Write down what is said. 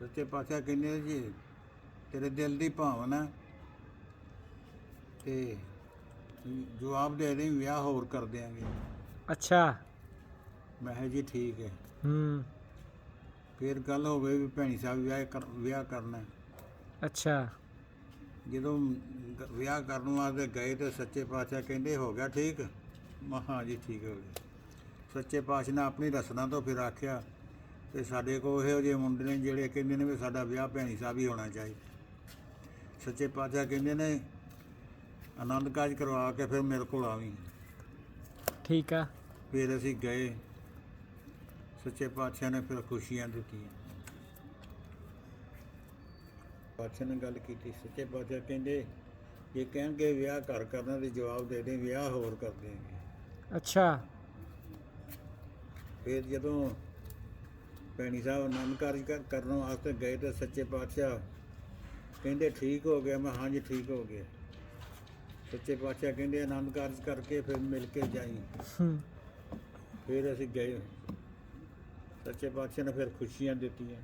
ਸੱਚੇ ਪਾਤਸ਼ਾਹ ਕਹਿੰਦੇ ਜੀ? ਤੇਰੇ ਦਿਲ ਦੀ ਭਾਵਨਾ। ਤੇ ਜਵਾਬ ਦੇ ਦੇ ਵਿਆਹ ਹੋਰ ਕਰ ਦਿਆਂਗੇ। ਅੱਛਾ। ਮੈਂ ਕਿਹਾ ਜੀ ਠੀਕ ਹੈ। ਹੂੰ। ਫਿਰ ਗੱਲ ਹੋ ਗਈ ਵੀ ਭੈਣੀ ਸਾਹਿਬ ਵਿਆਹ ਕਰ ਵਿਆਹ ਕਰਨਾ ਹੈ। ਅੱਛਾ। ਜਦੋਂ ਗ- ਵਿਆਹ ਕਰਨ ਵਾਸਤੇ ਗਏ ਤੇ ਸੱਚੇ ਪਾਤਸ਼ਾਹ ਕਹਿੰਦੇ ਹੋ ਗਿਆ ਠੀਕ? ਮੈਂ ਕਿਹਾ ਹਾਂ ਜੀ ਠੀਕ ਹੋ ਗਿਆ। ਸੱਚੇ ਪਾਤਸ਼ਾਹ ਨੇ ਆਪਣੀ ਰਸਨਾ ਤੋਂ ਫਿਰ ਆਖਿਆ ਤੇ ਸਾਡੇ ਕੋਲ ਇਹੋ ਜਿਹੇ ਮੁੰਡੇ ਨੇ ਜਿਹੜੇ ਕਹਿੰਦੇ ਨੇ ਵੀ ਸਾਡਾ ਵਿਆਹ ਭੈਣੀ ਸਾਹਿਬ ਹੀ ਹੋਣਾ ਚਾਹੀਦਾ ਸੱਚੇ ਪਾਤਸ਼ਾਹ ਕਹਿੰਦੇ ਨੇ ਆਨੰਦ ਕਾਜ ਕਰਵਾ ਕੇ ਫਿਰ ਮੇਰੇ ਕੋਲ ਆਵੀਂ। ਠੀਕ ਆ। ਫਿਰ ਅਸੀਂ ਗਏ। ਸੱਚੇ ਪਾਤਸ਼ਾਹ ਨੇ ਫਿਰ ਖੁਸ਼ੀਆਂ ਦਿੱਤੀਆਂ। ਪਾਤਸ਼ਾਹ ਨੇ ਗੱਲ ਕੀਤੀ। ਸੱਚੇ ਪਾਤਸ਼ਾਹ ਕਹਿੰਦੇ ਜੇ ਕਹਿਣਗੇ ਵਿਆਹ ਘਰ ਕਰਨਾ ਤੇ ਜਵਾਬ ਦੇ ਦੇ ਵਿਆਹ ਹੋਰ ਕਰ ਦੇਂਗੇ ਅੱਛਾ। ਫਿਰ ਜਦੋਂ ਭੈਣੀ ਸਾਹਿਬ ਆਨੰਦ ਕਾਰਜ ਕਰ- ਕਰਨ ਵਾਸਤੇ ਗਏ ਤੇ ਸੱਚੇ ਪਾਤਸ਼ਾਹ ਕਹਿੰਦੇ ਠੀਕ ਹੋ ਗਿਆ। ਮੈਂ ਹਾਂਜੀ ਠੀਕ ਹੋ ਗਿਆ। ਸੱਚੇ ਪਾਤਸ਼ਾਹ ਕਹਿੰਦੇ ਆਨੰਦ ਕਾਰਜ ਕਰਕੇ ਫਿਰ ਮਿਲ ਕੇ ਜਾਈ। ਫਿਰ ਅਸੀਂ ਗਏ। ਸੱਚੇ ਪਾਤਸ਼ਾਹ ਨੇ ਫਿਰ ਖੁਸ਼ੀਆਂ ਦਿੱਤੀਆਂ।